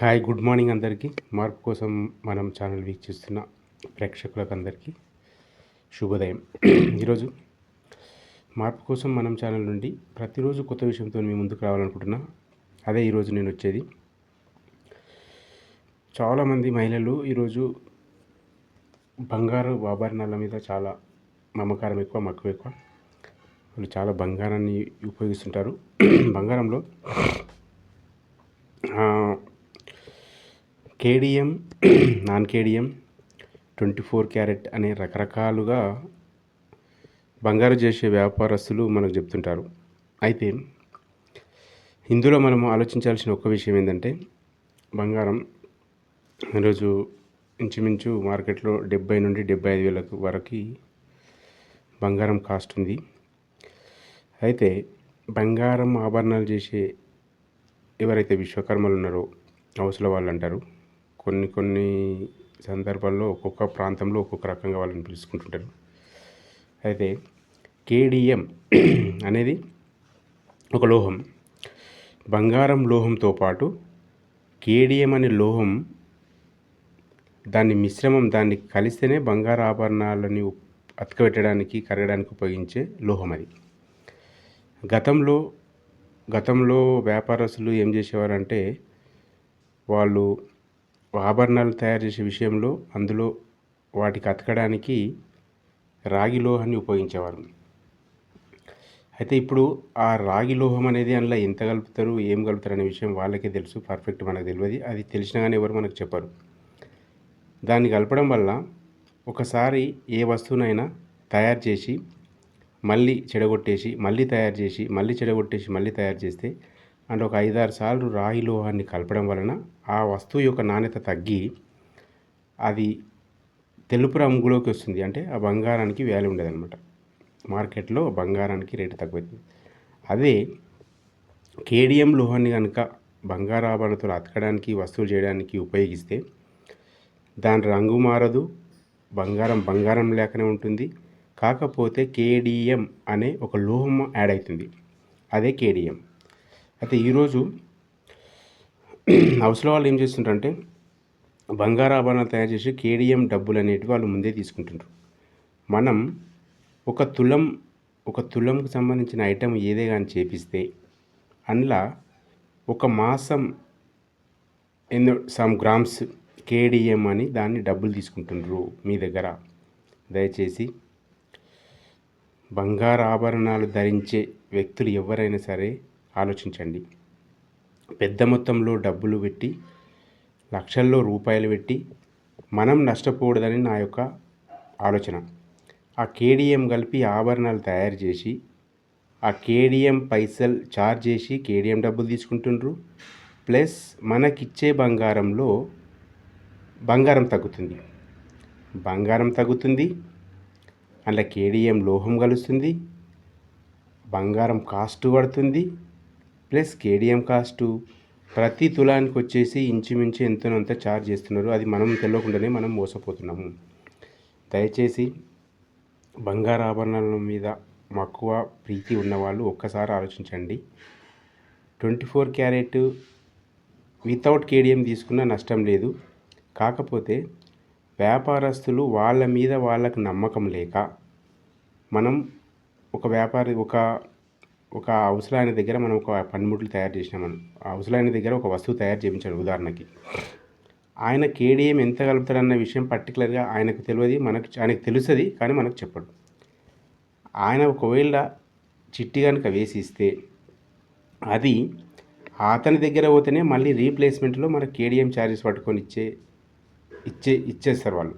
Hi good morning అందరికీ. మార్పు కోసం మనం ఛానల్ వీక్షిస్తున్న ప్రేక్షకులకు అందరికీ శుభోదయం. ఈరోజు మార్పు కోసం మనం ఛానల్ నుండి ప్రతిరోజు కొత్త విషయంతో మీ ముందుకు రావాలనుకుంటున్నా. అదే ఈరోజు నేను వచ్చేది. చాలామంది మహిళలు ఈరోజు బంగారు ఆభరణాల మీద చాలా మమకారం ఎక్కువ మక్కువ ఎక్కువ. వాళ్ళు చాలా బంగారాన్ని ఉపయోగిస్తుంటారు. బంగారంలో ఆ, KDM non KDM twenty four carat అనే రకరకాలుగా బంగారు చేసే వ్యాపారస్తులు మనకు చెప్తుంటారు. అయితే ఇందులో మనం ఆలోచించాల్సిన ఒక్క విషయం ఏంటంటే బంగారం ఈరోజు ఇంచుమించు మార్కెట్లో డెబ్బై నుండి డెబ్బై ఐదు వేలకు వరకు బంగారం కాస్ట్ ఉంది. అయితే బంగారం ఆభరణాలు చేసే ఎవరైతే విశ్వకర్మలు ఉన్నారో హౌస్లో వాళ్ళు అంటారు కొన్ని కొన్ని సందర్భాల్లో ఒక్కొక్క ప్రాంతంలో ఒక్కొక్క రకంగా వాళ్ళని పిలుచుకుంటుంటారు. అయితే కేడిఎం అనేది ఒక లోహం. బంగారం లోహంతో పాటు కేడిఎం అనే లోహం దాన్ని మిశ్రమం దాన్ని కలిస్తేనే బంగారు ఆభరణాలని అతకబెట్టడానికి కరగడానికి ఉపయోగించే లోహం అది. గతంలో గతంలో వ్యాపారస్తులు ఏం చేసేవారంటే వాళ్ళు ఆభరణాలు తయారు చేసే విషయంలో అందులో వాటికి అతకడానికి రాగి లోహాన్ని ఉపయోగించేవారు. అయితే ఇప్పుడు ఆ రాగి లోహం అనేది అందులో ఎంత కలుపుతారు ఏం కలుపుతారు అనే విషయం వాళ్ళకే తెలుసు పర్ఫెక్ట్ మనకు తెలియదు. అది తెలిసినా కానీ ఎవరు మనకు చెప్పరు. దాన్ని కలపడం వల్ల ఒకసారి ఏ వస్తువునైనా తయారు చేసి మళ్ళీ చెడగొట్టేసి మళ్ళీ తయారు చేసి మళ్ళీ చెడగొట్టేసి మళ్ళీ తయారు చేస్తే అండ్ ఒక ఐదారు సార్లు రాయి లోహాన్ని కలపడం వలన ఆ వస్తువు యొక్క నాణ్యత తగ్గి అది తెలుపు రంగులోకి వస్తుంది. అంటే ఆ బంగారానికి వాల్యూ ఉండదన్నమాట. మార్కెట్లో బంగారానికి రేటు తగ్గుతుంది అదే కేడిఎం లోహాన్ని కనుక బంగారాభరణతో అతకడానికి వస్తువులు చేయడానికి ఉపయోగిస్తే దాని రంగు మారదు బంగారం బంగారం లేకనే ఉంటుంది. కాకపోతే కేడిఎం అనే ఒక లోహం యాడ్ అవుతుంది. అదే కేడిఎం అయితే ఈరోజు హౌస్లో వాళ్ళు ఏం చేస్తుంటారంటే బంగారు ఆభరణాలు తయారు చేసి కేడిఎం డబ్బులు అనేటివి వాళ్ళు ముందే తీసుకుంటుంటారు మనం ఒక తులం ఒక తులంకు సంబంధించిన ఐటెం ఏదే కానీ చేపిస్తే అందులో ఒక మాసం ఎన్నో సమ్ గ్రామ్స్ కేడిఎం అని దాన్ని డబ్బులు తీసుకుంటుండ్రు మీ దగ్గర. దయచేసి బంగారు ఆభరణాలు ధరించే వ్యక్తులు ఎవరైనా సరే ఆలోచించండి. పెద్ద మొత్తంలో డబ్బులు పెట్టి లక్షల్లో రూపాయలు పెట్టి మనం నష్టపోకూడదని నా యొక్క ఆలోచన. ఆ కేడిఎం కలిపి ఆభరణాలు తయారు చేసి ఆ కేడిఎం పైసలు చార్జ్ చేసి కేడిఎం డబ్బులు తీసుకుంటుండ్రు. ప్లస్ మనకిచ్చే బంగారంలో బంగారం తగ్గుతుంది. బంగారం తగ్గుతుంది అందులో కేడిఎం లోహం కలుస్తుంది బంగారం కాస్ట్ పడుతుంది ప్లస్ కేడిఎం కాస్టు ప్రతి తులానికి వచ్చేసి ఇంచుమించు ఎంతోనంత ఛార్జ్ చేస్తున్నారు. అది మనం తెలియకుండానే మనం మోసపోతున్నాము. దయచేసి బంగారు ఆభరణాల మీద మక్కువ ప్రీతి ఉన్నవాళ్ళు ఒక్కసారి ఆలోచించండి. Twenty four carat without KDM తీసుకున్న నష్టం లేదు. కాకపోతే వ్యాపారస్తులు వాళ్ళ మీద వాళ్ళకు నమ్మకం లేక మనం ఒక వ్యాపారి ఒక ఒక అవసరాయన దగ్గర మనం ఒక పనిముట్లు తయారు చేసినాం మనం ఆ అవసరాయన దగ్గర ఒక వస్తువు తయారు చేయించాడు ఉదాహరణకి. ఆయన కేడిఎం ఎంత కలుపుతాడన్న విషయం పర్టికులర్గా ఆయనకు తెలియదు మనకు ఆయనకు తెలుస్తుంది కానీ మనకు చెప్పడు. ఆయన ఒకవేళ చిట్టి కనుక వేసి ఇస్తే అది అతని దగ్గర పోతేనే మళ్ళీ రీప్లేస్మెంట్లో మన కేడిఎం ఛార్జెస్ పట్టుకొని ఇచ్చే ఇచ్చే ఇచ్చేస్తారు వాళ్ళు.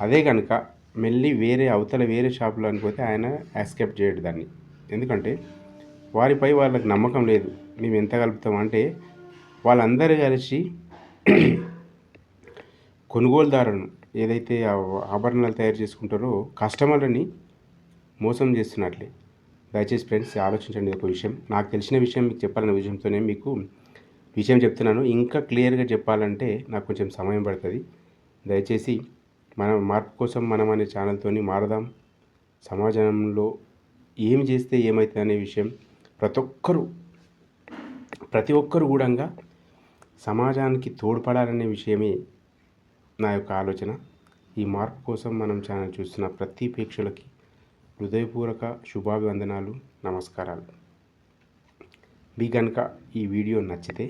అదే కనుక మళ్ళీ వేరే అవతల వేరే షాపులో అనిపోతే ఆయన యాక్సెప్ట్ చేయడు దాన్ని. ఎందుకంటే వారిపై వాళ్ళకి నమ్మకం లేదు. మేము ఎంత కలుపుతాం అంటే వాళ్ళందరూ కలిసి కొనుగోలుదారులను ఏదైతే ఆ ఆభరణాలు తయారు చేసుకుంటారో కస్టమర్లని మోసం చేస్తున్నట్లే. దయచేసి ఫ్రెండ్స్ ఆలోచించండి ఒక విషయం. నాకు తెలిసిన విషయం మీకు చెప్పాలనే విషయంతోనే మీకు విషయం చెప్తున్నాను. ఇంకా క్లియర్గా చెప్పాలంటే నాకు కొంచెం సమయం పడుతుంది. దయచేసి మన మార్పు కోసం మనం అనే ఛానల్తో మారదాం. సమాజంలో ఏం చేస్తే ఏమవుతుంది అనే విషయం ప్రతి ఒక్కరూ ప్రతి ఒక్కరు కూడా సమాజానికి తోడ్పడాలనే విషయమే నా యొక్క ఆలోచన. ఈ మార్పు కోసం మనం ఛానల్ చూస్తున్న ప్రతి ప్రేక్షకులకి హృదయపూర్వక శుభాభివందనాలు నమస్కారాలు. మీ కనుక ఈ వీడియో నచ్చితే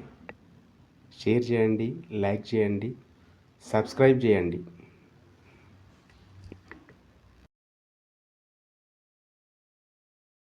షేర్ చేయండి లైక్ చేయండి సబ్స్క్రైబ్ చేయండి.